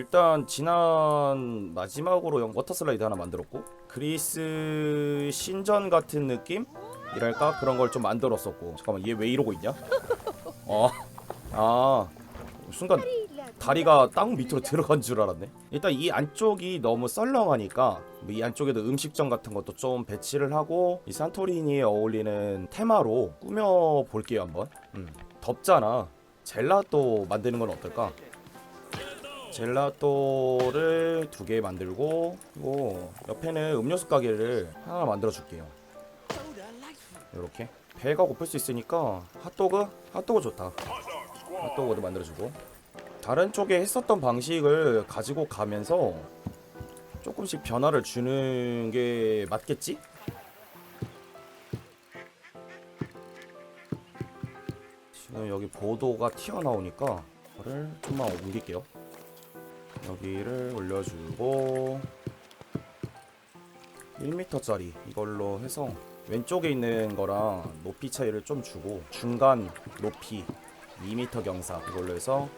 일단 지난 마지막으로 영- 워터 슬라이드 하나 만들었고 그리스 신전 같은 느낌 이랄까 그런 걸 좀 만들었었고 잠깐만 얘 왜 이러고 있냐? 어, 아 순간 다리가 땅 밑으로 들어간 줄 알았네. 일단 이 안쪽이 너무 썰렁하니까 이 안쪽에도 음식점 같은 것도 좀 배치를 하고 이 산토리니에 어울리는 테마로 꾸며 볼게요 한번. 음, 덥잖아. 젤라또 만드는 건 어떨까? 젤라또를 두 개 만들고 그리고 옆에는 음료수 가게를 하나 만들어 줄게요. 이렇게 배가 고플 수 있으니까 핫도그 핫도그 좋다. 핫도그도 만들어주고 다른 쪽에 했었던 방식을 가지고 가면서 조금씩 변화를 주는 게 맞겠지? 지금 여기 보도가 튀어나오니까 이거를 좀만 옮길게요. 여기를 올려주고 1m짜리 이걸로 해서 왼쪽에 있는 거랑 높이 차이를 좀 주고 중간 높이 2m 경사 이걸로 해서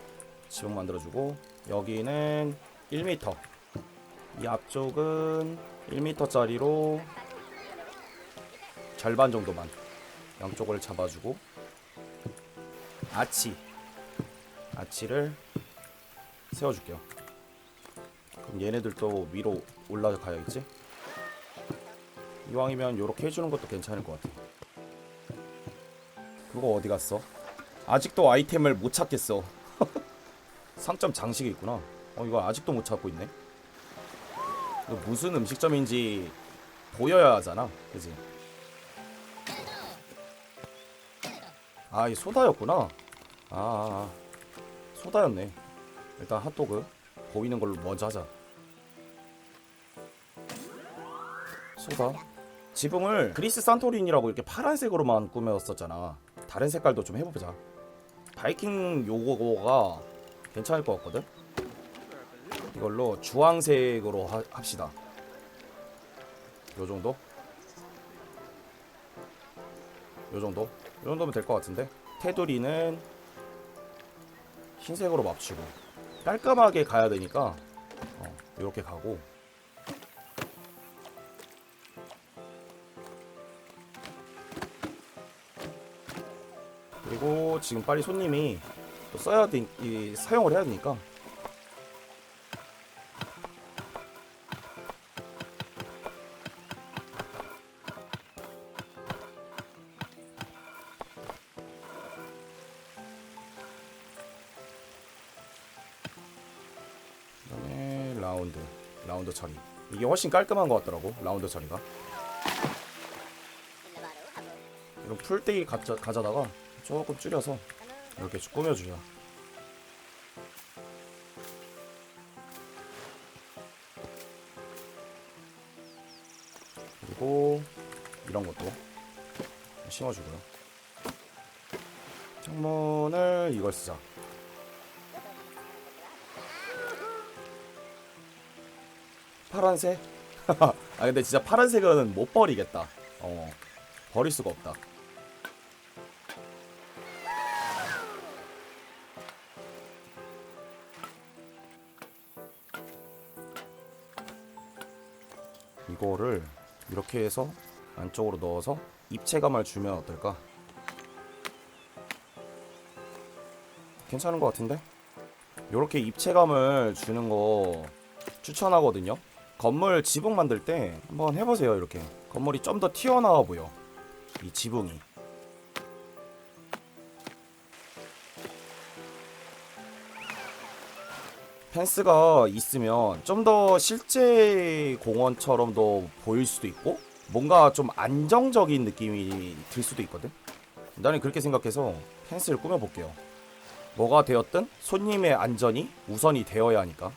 지붕 만들어주고 여기는 1m 이 앞쪽은 1m짜리로 절반 정도만 양쪽을 잡아주고 아치 아치를 세워줄게요 얘네들도 위로 올라가야겠지? 이왕이면 요렇게 해주는 것도 괜찮을 것 같아. 그거 어디 갔어? 아직도 아이템을 못 찾겠어. 상점 장식이 있구나. 어 이거 아직도 못 찾고 있네. 이거 무슨 음식점인지 보여야 하잖아. 그지? 아 이 소다였구나. 아, 아, 아. 소다였네. 일단 핫도그. 보이는 걸로 먼저 하자 소다. 지붕을 그리스 산토리니라고 이렇게 파란색으로만 꾸몄었잖아. 다른 색깔도 좀 해보자. 바이킹 요거가 괜찮을 것 같거든? 이걸로 주황색으로 하, 합시다. 요 정도? 요 정도? 요 정도면 될 것 같은데? 테두리는 흰색으로 맞추고. 깔끔하게 가야 되니까 어, 이렇게 가고 그리고 지금 빨리 손님이 또 써야 되, 이, 사용을 해야 되니까. 그다음에 라운드 라운드 처리. 이게 훨씬 깔끔한 것 같더라고 라운드 처리가. 이런 풀떼기 가져, 가져다가 조금 줄여서 이렇게 쭉 꾸며주자 그리고 이런 것도 심어주고요. 창문을 이걸 쓰자. 파란색? 아 근데 진짜 파란색은 못 버리겠다. 어 버릴 수가 없다 이거를 이렇게 해서 안쪽으로 넣어서 입체감을 주면 어떨까? 괜찮은 것 같은데? 이렇게 입체감을 주는 거 추천하거든요. 건물 지붕 만들 때 한번 해보세요. 이렇게 건물이 좀 더 튀어나와 보여. 이 지붕이. 펜스가 있으면 좀 더 실제 공원처럼도 보일 수도 있고 뭔가 좀 안정적인 느낌이 들 수도 있거든. 나는 그렇게 생각해서 펜스를 꾸며볼게요. 뭐가 되었든 손님의 안전이 우선이 되어야 하니까.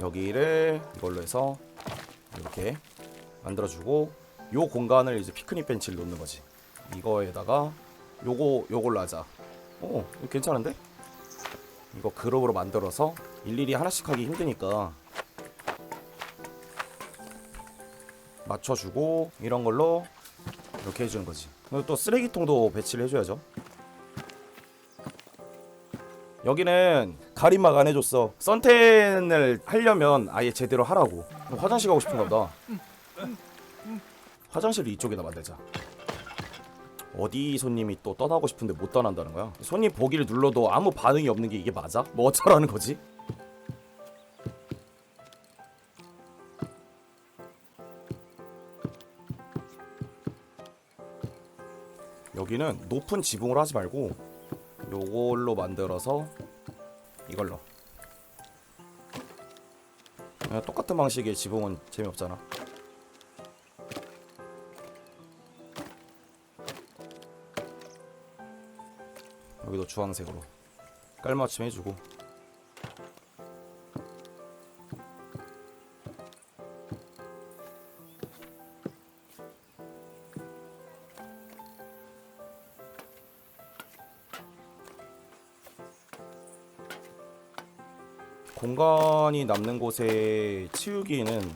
여기를 이걸로 해서 이렇게 만들어주고 요 공간을 이제 피크닉 벤치를 놓는 거지. 이거에다가 요거 요걸로 하자. 오, 괜찮은데? 이거 그룹으로 만들어서 일일이 하나씩 하기 힘드니까 맞춰주고 이런 걸로 이렇게 해주는 거지. 또 쓰레기통도 배치를 해줘야죠. 여기는 가림막 안 해줬어 선텐을 하려면 아예 제대로 하라고 화장실 가고 싶은가 보다 화장실을 이쪽에다 만들자 어디 손님이 또 떠나고 싶은데 못 떠난다는 거야 손님 보기를 눌러도 아무 반응이 없는 게 이게 맞아? 뭐 어쩌라는 거지? 여기는 높은 지붕을 하지 말고 요걸로 만들어서 이걸로 그냥 똑같은 방식의 지붕은 재미없잖아 여기도 주황색으로 깔맞춤 해주고. 공간이 남는 곳에 치우기에는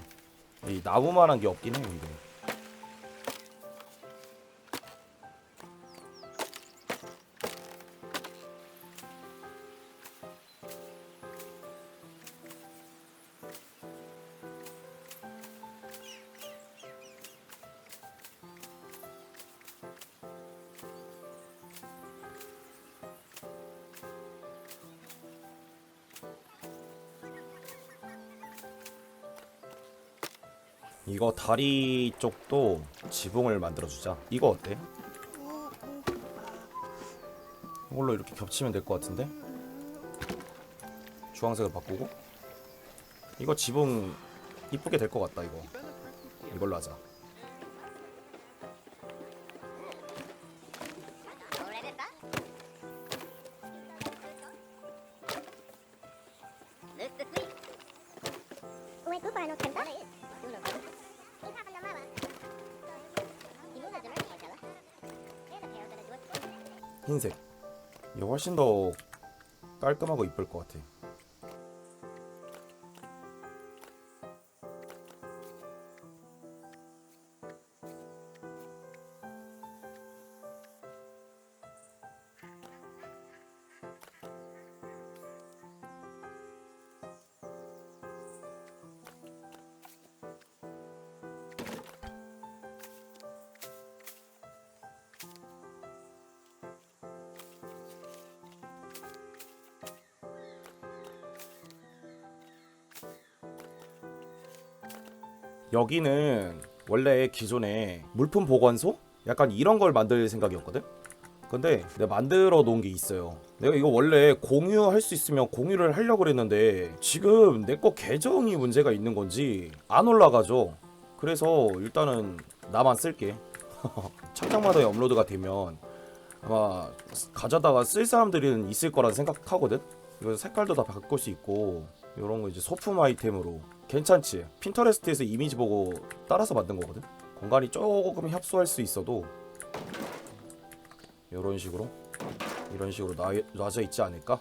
이 나무만한 게 없긴 해 근데 이거 다리 쪽도 지붕을 만들어주자. 이거 어때? 이걸로 이렇게 겹치면 될 것 같은데? 주황색을 바꾸고? 이거 지붕 이쁘게 될 것 같다 이거. 이걸로 하자. 흰색. 이거 훨씬 더 깔끔하고 이쁠 것 같아 여기는 원래 기존에 물품 보관소? 약간 이런 걸 만들 생각이었거든? 근데 내가 만들어 놓은 게 있어요. 내가 이거 원래 공유할 수 있으면 공유를 하려고 그랬는데 지금 내 거 계정이 문제가 있는 건지 안 올라가죠. 그래서 일단은 나만 쓸게. 창작마다에 업로드가 되면 아마 가져다가 쓸 사람들은 있을 거라 생각하거든? 이거 색깔도 다 바꿀 수 있고 이런 거 이제 소품 아이템으로 괜찮지? 핀터레스트에서 이미지 보고 따라서 만든 거거든? 공간이 조금 협소할 수 있어도 이런 식으로 이런 식으로 놔, 놔져 있지 않을까?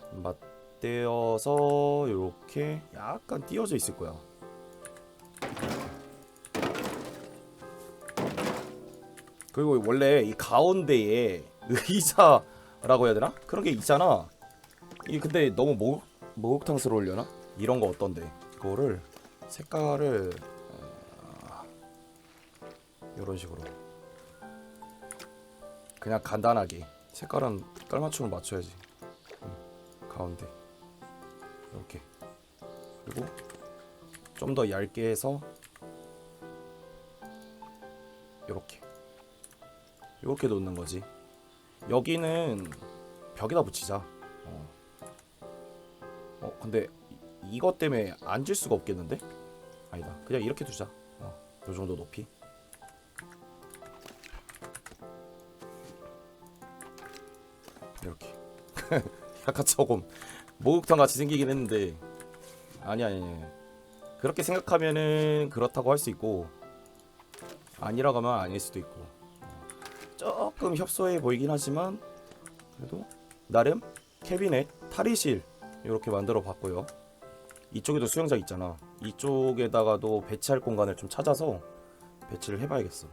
맞대어서 이렇게 약간 띄어져 있을 거야 그리고 원래 이 가운데에 의자라고 해야 되나? 그런 게 있잖아 이게 근데 너무 목, 목욕탕스러우려나? 이런 거 어떤데? 이거를 색깔을 어, 이런 식으로. 그냥 간단하게. 색깔은 깔맞춤을 맞춰야지. 음, 가운데. 이렇게. 그리고 좀 더 얇게 해서 이렇게. 이렇게 놓는 거지. 여기는 벽에다 붙이자. 어, 어 근데 이- 이것 때문에 앉을 수가 없겠는데? 아니다. 그냥 이렇게 두자. 어, 요 정도 높이. 이렇게. 약간 조금 목욕탕 같이 생기긴 했는데. 아니 아니 아니. 그렇게 생각하면은 그렇다고 할 수 있고 아니라고 하면 아닐 수도 있고. 조금 협소해 보이긴 하지만 그래도 나름 캐비넷 탈의실 이렇게 만들어 봤고요 이쪽에도 수영장 있잖아. 이쪽에다가도 배치할 공간을 좀 찾아서 배치를 해봐야겠어